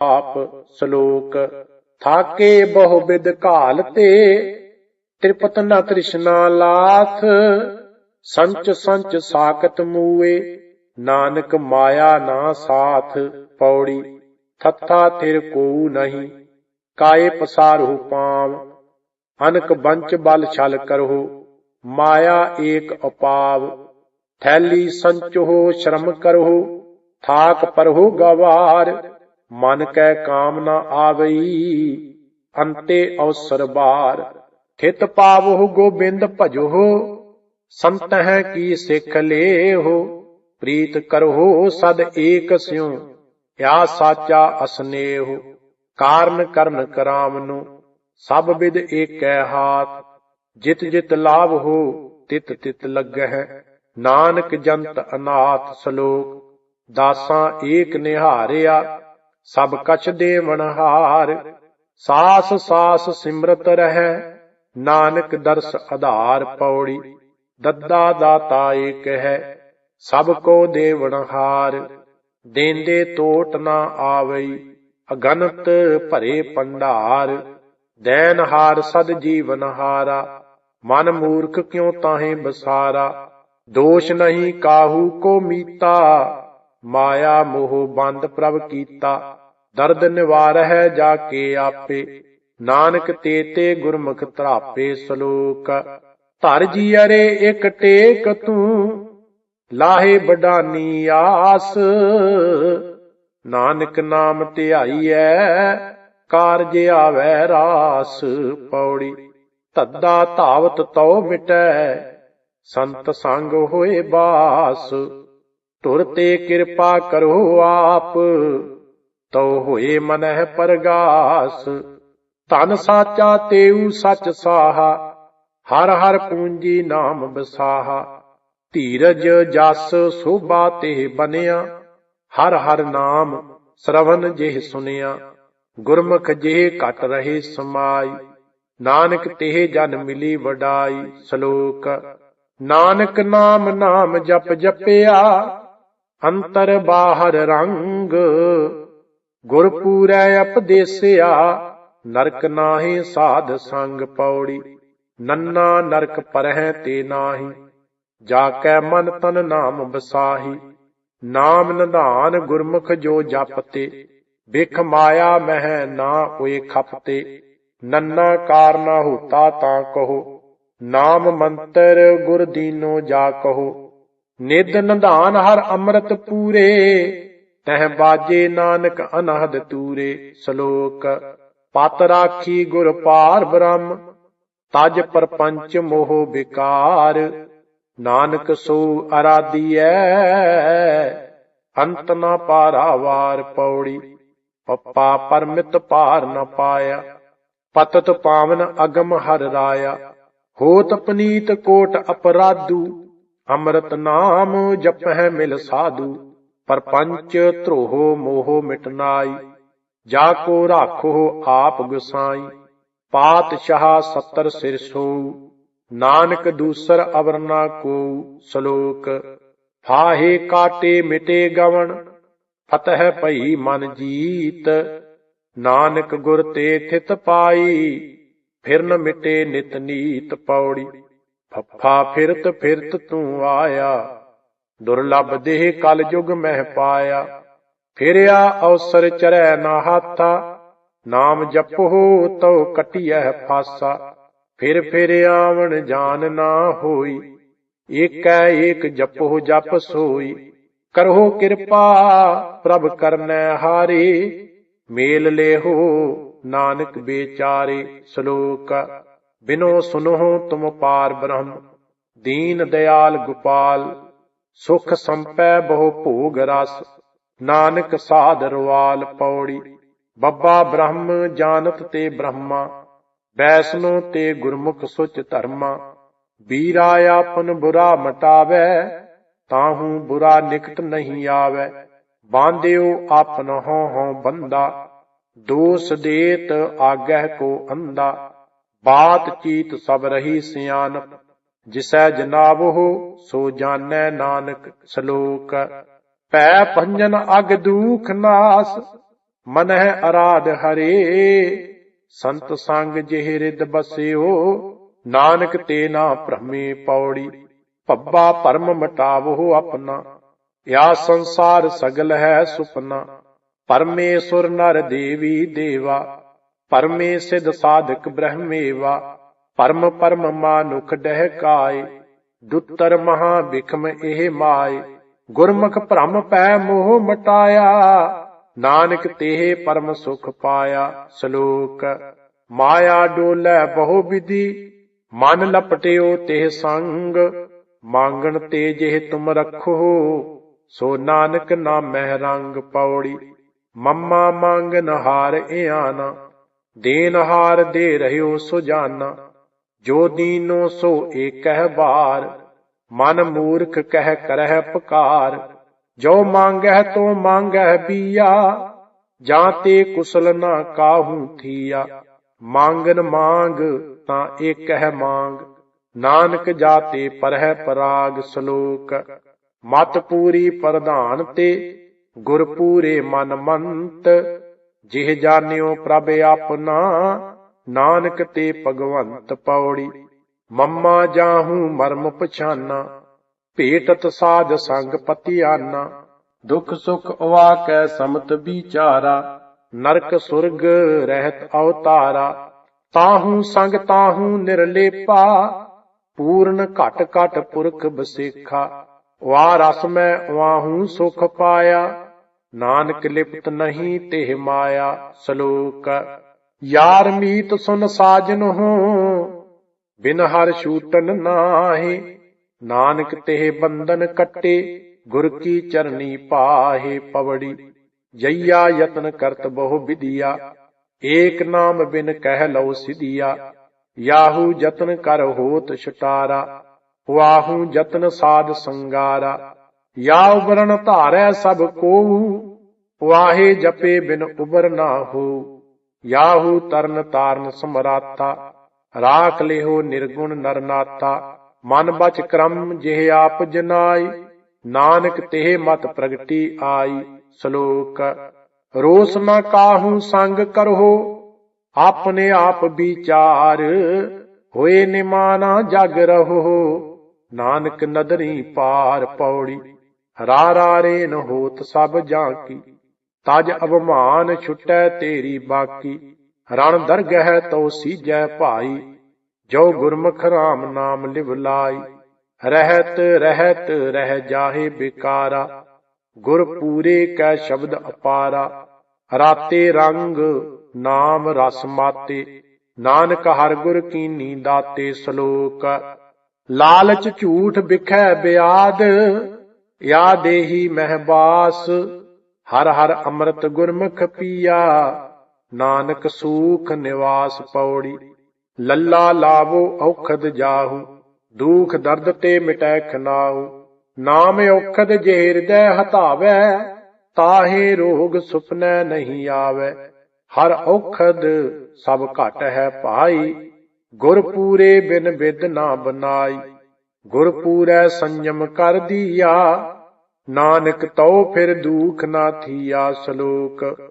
ਆਪ ਸ਼ਲੋਕ, ਥਾਕੇ ਬਹੁ ਬਿਦ ਘਾਲ ਤੇ, ਤ੍ਰਿਪਤ ਨ ਤ੍ਰਿਸ਼ਨਾ ਲਾਥ, ਸੰਚ ਸੰਚ ਸਾਖਤ ਮੂਏ, ਨਾਨਕ ਮਾਇਆ ਨਾ ਸਾਥ ਪੌੜੀ, ਥੱਥਾ ਥਿਰ ਕੋ ਨਹੀਂ, ਕਾਏ ਪਸਾਰਹੁ ਪਾਵ, ਅਨਕ ਬੰਚ ਬਲ ਛਲ ਕਰਹੁ, ਮਾਇਆ ਏਕ ਉਪਾਵ ਥੈਲੀ ਸੰਚੋ ਸ਼ਰਮ ਕਰਹੁ, ਥਾਕ ਪਰਹੁ ਗਵਾਰ ਮਨ ਕੈ ਕਾਮਨਾ ਨ ਆਵਈ, ਅੰਤੇ ਅਵਸਰ ਬਾਰ। ਥਿਤ ਪਾਵਹੁ ਗੋਬਿੰਦ ਭਜਹੁ, ਸੰਤਹਿ ਕੀ ਸਿੱਖ ਲੇਹੁ। ਪ੍ਰੀਤ ਕਰਹੁ ਸਦ ਏਕ ਸਿਉ ਯਾ ਸਾਚਾ ਅਸਨੇਹੁ। ਕਾਰਨ ਕਰਨ ਕਰਾਮ ਨੂੰ ਸਭ ਵਿਦ ਏਕੈ ਹਾਥ। ਜਿਤ ਜਿਤ ਲਾਭ ਹੋ ਤਿਤ ਤਿਤ ਲੱਗਹਿ। ਨਾਨਕ ਜੰਤ ਅਨਾਥ ਸ਼ਲੋਕ, ਦਾਸਾਂ ਏਕ ਨਿਹਾਰਿਆ। ਸਭ ਕਛ ਦੇਵਨ ਹਾਰ। ਸਾਸ ਸਾਸ ਸਿਮਰਤ ਰਹੈ, ਨਾਨਕ ਦਰਸ ਆਧਾਰ ਪੌੜੀ। ਦੱਦਾ ਦਾਤਾ ਏਕ ਹੈ, ਸਭ ਕੋ ਦੇਵਨ ਹਾਰ। ਦੇਂਦੇ ਤੋਟ ਨਾ ਆਵਈ, ਅਗਨਤ ਭਰੇ ਪੰਡਾਰ। ਦੈਨ ਹਾਰ ਸਦ ਜੀਵਨ ਹਾਰਾ, ਮਨ ਮੂਰਖ ਕਿਉ ਤਾਹੇ ਬਸਾਰਾ। ਦੋਸ਼ ਨਹੀਂ ਕਾਹੂ ਕੋ ਮੀਤਾ। ਮਾਇਆ ਮੋਹ ਬੰਦ ਪ੍ਰਭ ਕੀਤਾ, ਦਰਦ ਨਿਵਾਰ ਹੈ ਜਾ ਕੇ ਆਪੇ, ਨਾਨਕ ਤੇ ਤੇ ਗੁਰਮੁਖ ਧਰਾਪੇ ਸ਼ਲੋਕ। ਧਰ ਜੀ ਅਰੇ ਇਕ ਟੇਕ ਤੂੰ, ਲਾਹੇ ਬਡਾਨੀ ਆਸ। ਨਾਨਕ ਨਾਮ ਧਿਆਈਐ, ਕਾਰਜ ਆਵੈ ਰਾਸ ਪੌੜੀ। ਧੱਦਾ ਧਾਵਤ ਤਉ ਮਿਟੈ, ਸੰਤ ਸੰਗ ਹੋਏ ਬਾਸ। ਧੁਰ ਤੇ ਕਿਰਪਾ ਕਰੋ ਆਪ। ਤਉ ਹੋਏ ਮਨਹਿ ਪਰਗਾਸ। ਧਨ ਸਾਚਾ ਤੇਊ ਸਚ ਸਾਹਾ। ਹਰ ਹਰ ਪੂੰਜੀ ਨਾਮ ਬਸਾਹਾ ਧੀਰਜ ਜਸ ਸੋਭਾ ਤੇ ਬਨਿਆ। ਹਰ ਹਰ ਨਾਮ ਸ਼ਰਵਨ ਜਿਹ ਸੁਨਿਆ। ਗੁਰਮੁਖ ਜਿਹ ਘਟ ਰਹੇ ਸਮਾਈ। ਨਾਨਕ ਤੇ ਜਨ ਮਿਲੀ ਵਡਾਈ। ਸ਼ਲੋਕ। ਨਾਨਕ ਨਾਮ ਨਾਮ ਜਪ ਜਪਿਆ। ਅੰਤਰ ਬਾਹਰ ਰੰਗ ਗੁਰਪੂਰੈ ਉਪਦੇਸਿਆ ਨਰਕ ਨਾਹੀ ਸਾਧ ਸੰਗ ਪੌੜੀ। ਨੰਨਾ ਨਰਕ ਪਰਹਿ ਤੇ ਨਾਹੀ ਜਾ ਕੈ ਮਨ ਤਨ ਨਾਮ ਬਸਾਹੀ ਨਾਮ ਨਿਧਾਨ ਗੁਰਮੁਖ ਜੋ ਜਪਤੇ ਬਿਖ ਮਾਇਆ ਮਹਿ ਨਾ ਹੋਏ ਖਪਤੇ। ਨੰਨਾ ਕਾਰਨਾ ਹੋਤਾ ਤਾਂ ਕਹੋ, ਨਾਮ ਮੰਤਰ ਗੁਰ ਦੀਨੋ ਜਾ ਕਹੋ। ਨਿਦ ਨਿਧਾਨ ਹਰ ਅੰਮ੍ਰਿਤ ਪੂਰੇ, ਤਹ ਬਾਜੇ ਨਾਨਕ ਅਨਹਦ ਤੂਰੇ। ਸ਼ਲੋਕ, ਪਤ ਰਾਖੀ ਗੁਰ ਪਾਰ ਬ੍ਰਹਮ, ਤਜ ਪਰਪੰਚ ਮੋਹ ਵਿਕਾਰ। ਨਾਨਕ ਸੋ ਅਰਾਧੀਐ, ਅੰਤ ਨਾ ਪਾਰਾਵਾਰ ਪੌੜੀ। ਪੱਪਾ ਪਰਮਿਤ ਪਾਰ ਨ ਪਾਇਆ, ਪਤਤ ਪਾਵਨ ਅਗਮ ਹਰ ਰਾਇਆ। ਹੋਤ ਪਨੀਤ ਕੋਟ ਅਪਰਾਧੂ ਅੰਮ੍ਰਿਤ ਨਾਮ ਜਪਹਿ ਮਿਲ ਸਾਧੂ ਪਰਪੰਚ ਧਰੋਹ ਮੋਹ ਮਿਟਨਾਈ ਜਾ ਕੋ ਰਾਖੋ ਆਪ ਗੁਸਾਈ, ਪਾਤਸ਼ਾਹ 70 ਸਿਰ ਸੋ ਨਾਨਕ ਦੂਸਰ ਅਵਰਨਾ ਕੋ ਸ਼ਲੋਕ, ਫਾਹੇ ਕਾਟੇ ਮਿਟੇ ਗਵਣ, ਫਤਹ ਭਈ ਮਨ ਜੀਤ। ਨਾਨਕ ਗੁਰ ਤੇ ਥਿਤ ਪਾਈ ਫਿਰਨ ਨ ਮਿਟੇ ਨਿਤ ਨੀਤ ਪੌੜੀ। ਫੱਫਾ ਫਿਰਤ ਫਿਰਤ ਤੂੰ ਆਇਆ, ਦੁਰਲਭ ਦੇਹ ਕਲ ਯੁਗ ਮਹਿ ਪਾਇਆ। ਫਿਰਿਆ ਅਵਸਰ ਚਰੈ ਨਾ ਹਾਥਾ ਨਾਮ ਜਪੋ ਤਉ ਕਟਿਐ ਫਾਸਾ ਫਿਰ ਫਿਰ ਆਵਣ ਜਾਨ ਨਾ ਹੋਈ, ਏਕੈ ਏਕ ਜਪੋ ਜਪ ਸੋਈ। ਕਰੋ ਕਿਰਪਾ ਪ੍ਰਭ ਕਰਨੈ ਹਾਰੇ, ਮੇਲ ਲੇਹੋ ਨਾਨਕ ਬੇਚਾਰੇ ਸ਼ਲੋਕ। ਬਿਨੋ ਸੁਨੋ ਤੁਮ ਪਾਰ ਬ੍ਰਹਮ, ਦੀਨ ਦਿਆਲ ਗੋਪਾਲ, ਸੁਖ ਸੰਪੈ ਬਹੁ ਭੋਗ ਰਸ, ਨਾਨਕ ਸਾਧ ਰਵਾਲ ਪੌੜੀ, ਬੱਬਾ ਬ੍ਰਹਮ ਜਾਣਤ ਤੇ ਬ੍ਰਹਮਾ ਬੈਸਨੋ ਤੇ ਗੁਰਮੁਖ ਸੁਚ ਧਰਮਾ, ਵੀਰਾ ਆਪਨ ਬੁਰਾ ਮਟਾਵੇ, ਤਾਹੂ ਬੁਰਾ ਨਿਕਟ ਨਹੀਂ ਆਵੇ, ਬਾਂਧਿਓ ਆਪਨ ਹੋ ਹੋ ਬੰਦਾ, ਦੋਸ ਦੇਤ ਆਗਹਿ ਕੋ ਅੰਦਾ ਬਾਤ ਚੀਤ ਸਭ ਰਹੀ ਸਿਆਨਪ ਜਿਸੈ ਜਨਾਬੋ ਸੋ ਜਾਣੈ ਨਾਨਕ ਸ਼ਲੋਕ। ਪੈ ਭੰਜਨ ਅਗ ਦੂਖ ਨਾਸ, ਮਨਹਿ ਅਰਾਧ ਹਰੇ। ਸੰਤ ਸੰਗ ਜਿਹ ਰਿਦ ਬਸਿਓ, ਨਾਨਕ ਤੇ ਨਾ ਭ੍ਰਮੇ ਪੌੜੀ। ਭੱਬਾ ਭਰਮ ਮਟਾਵੋ ਆਪਣਾ ਯਾ ਸੰਸਾਰ ਸਗਲ ਹੈ ਸੁਪਨਾ। ਪਰਮੇਸ਼ੁਰ ਨਰ ਦੇਵੀ ਦੇਵਾ। ਪਰਮੇ ਸਿਧ ਸਾਧਕ ਬ੍ਰਹਮੇਵਾ, ਪਰਮ ਪਰਮ ਮਾਨੁਖ ਡਹਿ ਕਾਏ ਦੁੱਤਰ ਮਹਾ ਬਿਖਮ ਇਹ ਮਾਏ, ਗੁਰਮੁਖ ਭ੍ਰਮ ਪੈ ਮੋਹ ਮਟਾਇਆ, ਨਾਨਕ ਤੇਹ ਪਰਮ ਸੁਖ ਪਾਇਆ ਸ਼ਲੋਕ। ਮਾਇਆ ਡੋਲੇ ਬਹੁ ਵਿਧੀ, ਮਨ ਲਪਟਿਓ ਤੇਹ ਸੰਗ, ਮੰਗਣ ਤੇ ਜਿਹ ਤੁਮ ਰੱਖੋ, ਸੋ ਨਾਨਕ ਨਾਮਹਿ ਰੰਗ ਪੌੜੀ, ਮੰਮਾ ਮੰਗਨ ਹਾਰ ਇਆਨਾ। ਦੇਨ ਹਾਰ ਦੇ ਰਹਿਓ ਸੁਜਾਨਾ, ਜੋ ਦੀਨੋ ਸੋ ਏਕਹਿ ਬਾਰ ਮਨ ਮੂਰਖ ਕਹਿ ਕਰਹਿ ਪੁਕਾਰ, ਜੋ ਮੰਗਹਿ ਤੋ ਮੰਗਹਿ ਬੀਆ ਜਾਂ ਤੇ ਕੁਸਲ ਨਾ ਕਾਹੂ ਥੀਆ, ਮੰਗਨ ਮੰਗ ਤਾਂ ਏਕਹਿ ਮੰਗ, ਨਾਨਕ ਜਾਤੇ ਪਰਹਿ ਪਰਾਗ ਸ਼ਲੋਕ, ਮਤ ਪੂਰੀ ਪ੍ਰਧਾਨ ਤੇ ਗੁਰ ਪੂਰੇ ਮਨ ਮੰਤ ਜਿਹ ਜਾਣਿਓ ਪ੍ਰਭ ਆਪਣਾ ਨਾਨਕ ਤੇ ਭਗਵੰਤ ਪੌੜੀ। ਮੰਮਾ ਜਾਹੂ ਮਰਮ ਪਛਾਨਾ ਭੇਟਤ ਸਾਧ ਸੰਗ ਪਤਿਆਨਾ। ਦੁਖ ਸੁਖ ਅਵਾਕੈ ਸਮਤ ਵਿਚਾਰਾ। ਨਰਕ ਸੁਰਗ ਰਹਿਤ ਅਵਤਾਰਾ। ਤਾਹੂ ਸੰਗ ਤਾਹੂ ਨਿਰਲੇਪਾ ਪੂਰਨ ਘਟ ਘਟ ਪੁਰਖ ਬਸੇਖਾ ਵਾ ਰਸ ਮੈਂ ਵਾਹੂ ਸੁਖ ਪਾਇਆ। ਨਾਨਕ ਲਿਪਤ ਨਹੀਂ ਤੇ ਮਾਇਆ, ਸ਼ਲੋਕ। ਯਾਰ ਮੀਤ ਸੁਨ ਸਾਜਨ ਹੋ, ਬਿਨ ਹਰ ਛੂਟਨ ਨਾਹੀ। ਨਾਨਕ ਤੇ ਬੰਧਨ ਕੱਟੇ, ਗੁਰ ਕੀ ਚਰਨੀ ਪਾਹੇ ਪਵੜੀ। ਜਈਆ ਯਤਨ ਕਰਤ ਬਹੁ ਵਿਦਿਆ ਏਕ ਨਾਮ ਬਿਨ ਕਹਿ ਲਉ ਸਿਧਿਆ। ਯਾਹੂ ਯਤਨ ਕਰ ਹੋਤ ਛਟਾਰਾ ਵਾਹੂ ਯਤਨ ਸਾਧ ਸੰਗਾਰਾ। ਯਾ ਉਬਰਨ ਧਾਰੈ ਸਭ ਕੋਊ ਵਾਹੇ ਜਪੇ ਬਿਨ ਉਬਰ ਨਾ ਹੋ। ਯਾਹੂ ਤਰਨ ਤਾਰਨ ਸਮਰਾਤਾ, ਰਾਖ ਲਿਓ ਨਿਰਗੁਣ ਨਰਨਾਤਾ ਮਨ ਬਚ ਕਰਮ ਜਿਹ ਆਪ ਜਨਾਈ, ਨਾਨਕ ਤੇ ਮਤ ਪ੍ਰਗਟੀ ਆਈ। ਸ਼ਲੋਕ, ਰੋਸ ਨਾ ਕਾਹੂ ਸੰਗ ਕਰੋ ਆਪਣੇ ਆਪ ਵਿਚਾਰ, ਹੋਏ ਨਿਮਾਨਾ ਜਗ ਰਹੋ। ਨਾਨਕ ਨਦਰੀ ਪਾਰ ਪੌੜੀ ਰਾ ਰਾ ਰੇਨ ਹੋਤ ਸਭ ਜਾਂ ਕੀ ਤਜ ਅਭਮਾਨ ਛੁਟੈ ਤੇਰੀ ਬਾਕੀ। ਰਣ ਦਰਗਹਿ ਤੋ ਸੀਜੈ ਭਾਈ, ਜੋ ਗੁਰਮੁਖ ਰਾਮ ਨਾਮ ਲਿਵ ਲਾਈ। ਰਹਿਤ ਰਹਿਤ, ਰਹਿ ਜਾਹੇ ਬਿਕਾਰਾ, ਗੁਰ ਪੂਰੇ ਕੈ ਸ਼ਬਦ ਅਪਾਰਾ। ਰਾਤੇ ਰੰਗ, ਨਾਮ ਰਸ ਮਾਤੇ, ਨਾਨਕ ਹਰ ਗੁਰ ਕੀਨੀ ਦਾਤੇ ਸ਼ਲੋਕ। ਲਾਲਚ ਝੂਠ ਬਿਖੈ ਬਿਆਦ ਯਾ ਦੇਹੀ ਮਹਿਬਾਸ, ਹਰ ਹਰ ਅੰਮ੍ਰਿਤ ਗੁਰਮੁਖ ਪੀਆ, ਨਾਨਕ ਸੂਖ ਨਿਵਾਸ ਪੌੜੀ। ਲੱਲਾ ਲਾਵੋ ਔਖਦ ਜਾਹੂ, ਦੁਖ ਦਰਦ ਤੇ ਮਿਟੈ ਖਨਾਉ ਨਾਮ ਔਖਦ ਜੇ ਹਿਰਦੈ ਹਟਾਵੈ ਤਾਹੇ ਰੋਗ ਸੁਪਨੈ ਨਹੀਂ ਆਵੈ। ਹਰ ਔਖਦ ਸਭ ਘਟ ਹੈ ਭਾਈ ਗੁਰ ਪੂਰੇ ਬਿਨ ਵਿਦ ਨਾ ਬਨਾਈ। ਗੁਰ ਪੂਰੈ ਸੰਜਮ ਕਰ ਦੀਆ ਨਾਨਕ ਤਉ ਫਿਰ ਦੂਖ ਨਾ ਥੀਆ ਸ਼ਲੋਕ।